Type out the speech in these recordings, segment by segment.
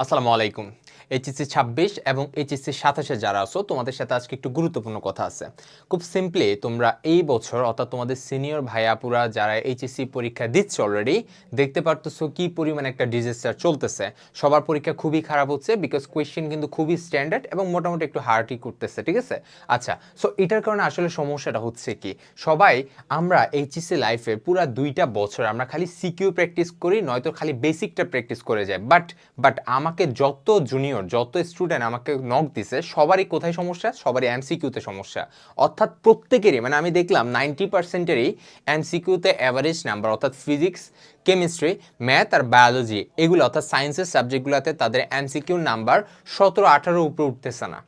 আসসালামু আলাইকুম। এইচএসসি ছাব্বিশ এবং এইচএসসি সাতাশে যারা আছো, তোমাদের সাথে আজকে একটু গুরুত্বপূর্ণ কথা আছে। খুব সিম্পলি তোমরা এই বছর, অর্থাৎ তোমাদের সিনিয়র ভাইয়াপুরা যারা এইচএসসি পরীক্ষা দিচ্ছে অলরেডি দেখতে পারতেছো কি পরিমাণ একটা ডিজাস্টার চলতেছে। সবার পরীক্ষা খুবই খারাপ হচ্ছে বিকজ কোয়েশ্চেন কিন্তু খুবই স্ট্যান্ডার্ড এবং মোটামুটি একটু হার্ডই করতেছে, ঠিক আছে? আচ্ছা সো এটার কারণে আসলে সমস্যাটা হচ্ছে কি? সবাই, আমরা এইচএসসি লাইফে পুরা দুইটা বছর আমরা খালি সিকিউ প্র্যাকটিস করি, নয়তো খালি বেসিকটা প্র্যাকটিস করে যাই। বাট বাট আমাকে যত জুনিয়র যত স্টুডেন্ট আমাকে নক দিছে, সবারই কোথায় সমস্যা? সবারই এমসিকিউতে সমস্যা। অর্থাৎ প্রত্যেকেরই মানে আমি দেখলাম নাইনটি পার্সেন্টেরই এমসিকিউতে অ্যাভারেজ নাম্বার অর্থাৎ ফিজিক্স কেমিস্ট্রি ম্যাথ আর বায়োলজি এগুলো, অর্থাৎ সায়েন্সের সাবজেক্টগুলোতে তাদের এমসিকিউ নাম্বার সতেরো আঠারো উপরে উঠতেছে না।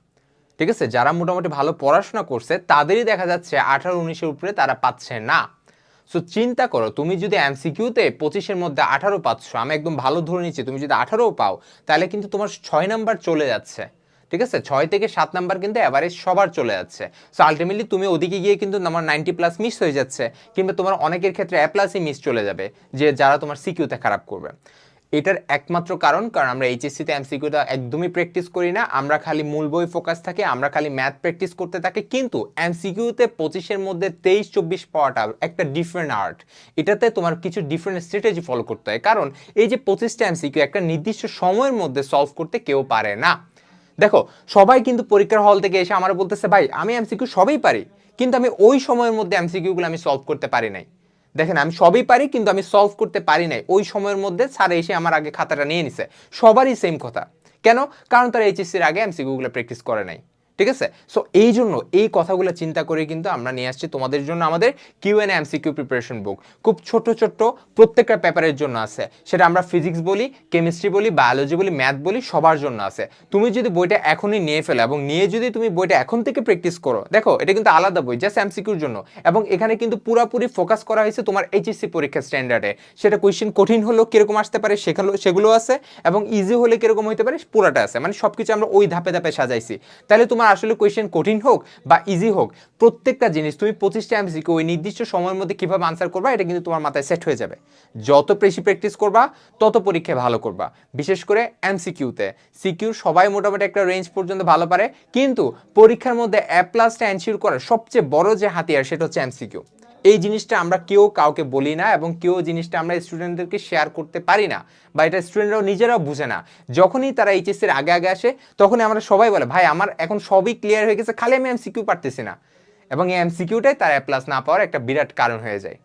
ঠিক আছে? যারা মোটামুটি ভালো পড়াশোনা করছে, তাদেরই দেখা যাচ্ছে আঠারো উনিশের উপরে তারা পাচ্ছে না। সো চিন্তা করো, তুমি যদি এমসিকিউতে পঁচিশের মধ্যে আঠারো পাচ্ছ, আমি একদম ভালো ধরে নিচ্ছি, তুমি যদি আঠারো পাও, তাহলে কিন্তু তোমার ছয় নাম্বার চলে যাচ্ছে। ঠিক আছে? ছয় থেকে সাত নাম্বার কিন্তু অ্যাভারেজ সবার চলে যাচ্ছে। সো আলটিমেটলি তুমি ওদিকে গিয়ে কিন্তু তোমার নাইনটি প্লাস মিস হয়ে যাচ্ছে, কিংবা তোমার অনেকের ক্ষেত্রে অ্যাপ্লাসই মিস চলে যাবে, যে যারা তোমার সিকিউতে খারাপ করবে। এটার একমাত্র কারণ কারণ আমরা এইচএসসিতে এমসিকিউটা একদমই প্র্যাকটিস করি না, আমরা খালি মূল বই ফোকাস থাকি, আমরা খালি ম্যাথ প্র্যাকটিস করতে থাকি, কিন্তু এমসিকিউতে পঁচিশের মধ্যে তেইশ, চব্বিশ পাওয়াটা একটা ডিফারেন্ট আর্ট এটাতে তোমার কিছু ডিফারেন্ট স্ট্র্যাটেজি ফলো করতে হয়। কারণ এই যে পঁচিশটা এমসিকিউ একটা নির্দিষ্ট সময়ের মধ্যে সলভ করতে কেউ পারে না। দেখো, সবাই কিন্তু পরীক্ষার হল থেকে এসে আমার বলতেছে, ভাই, আমি এমসিকিউ সবই পারি, কিন্তু আমি ওই সময়ের মধ্যে এমসিকিউগুলো আমি সলভ করতে পারি নাই। দেখেন, আমি সবই পারি, কিন্তু আমি সলভ করতে পারি নাই। ওই সময়ের মধ্যে স্যার এসে আমার আগে খাতাটা নিয়ে নিছে। সবারই সেম কথা। কেন? কারণ তারা এইচএসসির আগে এমসিকিউগুলো প্র্যাকটিস করে নাই। ঠিক আছে? সো এই জন্য এই কথাগুলো চিন্তা করে কিন্তু আমরা নিয়ে আসছি তোমাদের জন্য আমাদের Q N MCQ preparation book খুব ছোট ছোট প্রত্যেকটা পেপারের জন্য আছে। সেটা আমরা ফিজিক্স বলি কেমিস্ট্রি বলি বায়োলজি বলি ম্যাথ বলি, সবার জন্য আছে। তুমি যদি বইটা এখনই নিয়ে ফেলো এবং নিয়ে যদি তুমি বইটা এখন থেকে প্র্যাকটিস করো, দেখো, এটা কিন্তু আলাদা বই জাস্ট এমসিকিউর জন্য। এবং এখানে কিন্তু পুরোপুরি ফোকাস করা হয়েছে তোমার এইচএসসি পরীক্ষার স্ট্যান্ডার্ডে সেটা কোয়েশ্চেন কঠিন হলেও কীরকম আসতে পারে সেখানে সেগুলো আছে এবং ইজি হলে কীরকম হতে পারে, পুরাটা আছে। মানে সব কিছু আমরা ওই ধাপে ধাপে সাজাইছি। তাহলে তোমার আসলে কোয়েশ্চেন কঠিন হোক বা ইজি হোক, প্রত্যেকটা জিনিস তুমি পঁচিশটা এমসিকিউ ওই নির্দিষ্ট সময়ের মধ্যে কীভাবে আনসার করবা, এটা কিন্তু তোমার মাথায় সেট হয়ে যাবে। যত বেশি প্র্যাকটিস করবা, তত পরীক্ষায় ভালো করবা। বিশেষ করে এমসিকিউতে সিকিউ সবাই মোটামুটি একটা রেঞ্জ পর্যন্ত ভালো পারে, কিন্তু পরীক্ষার মধ্যে এ প্লাসটা এনশিওর করার সবচেয়ে বড় যে হাতিয়ার, সেটা হচ্ছে এমসিকিউ এই জিনিসটা আমরা কেউ কাউকে বলি না এবং কেউ জিনিসটা আমরা স্টুডেন্টদেরকে শেয়ার করতে পারি না বা এটা স্টুডেন্টরাও নিজেরাও বুঝে না। যখনই তারা এইচএসসির আগে আগে আসে, তখনই আমরা সবাই বলে, ভাই, আমার এখন সবই ক্লিয়ার হয়ে গেছে, খালি আমি এমসিকিউ পারতেছি না। এবং এই এমসিকিউটাই তারা প্লাস না পাওয়ার একটা বিরাট কারণ হয়ে যায়।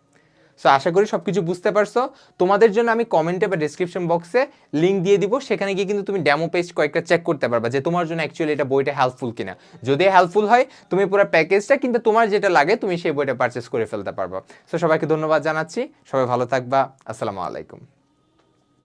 সো আশা করি সব কিছু বুঝতে পারছ। তোমাদের জন্য আমি কমেন্টে বা ডিসক্রিপশন বক্সে লিঙ্ক দিয়ে দিব। সেখানে গিয়ে কিন্তু তুমি ডেমো পেজ কয়েকটা চেক করতে পারবা যে তোমার জন্য অ্যাকচুয়ালি এটা বইটা হেল্পফুল কিনা। যদি হেল্পফুল হয়, তুমি পুরো প্যাকেজটা কিন্তু তোমার যেটা লাগে, তুমি সেই বইটা পারচেস করে ফেলতে পারবা। সো সবাইকে ধন্যবাদ জানাচ্ছি। সবাই ভালো থাকবা। আসসালামু আলাইকুম।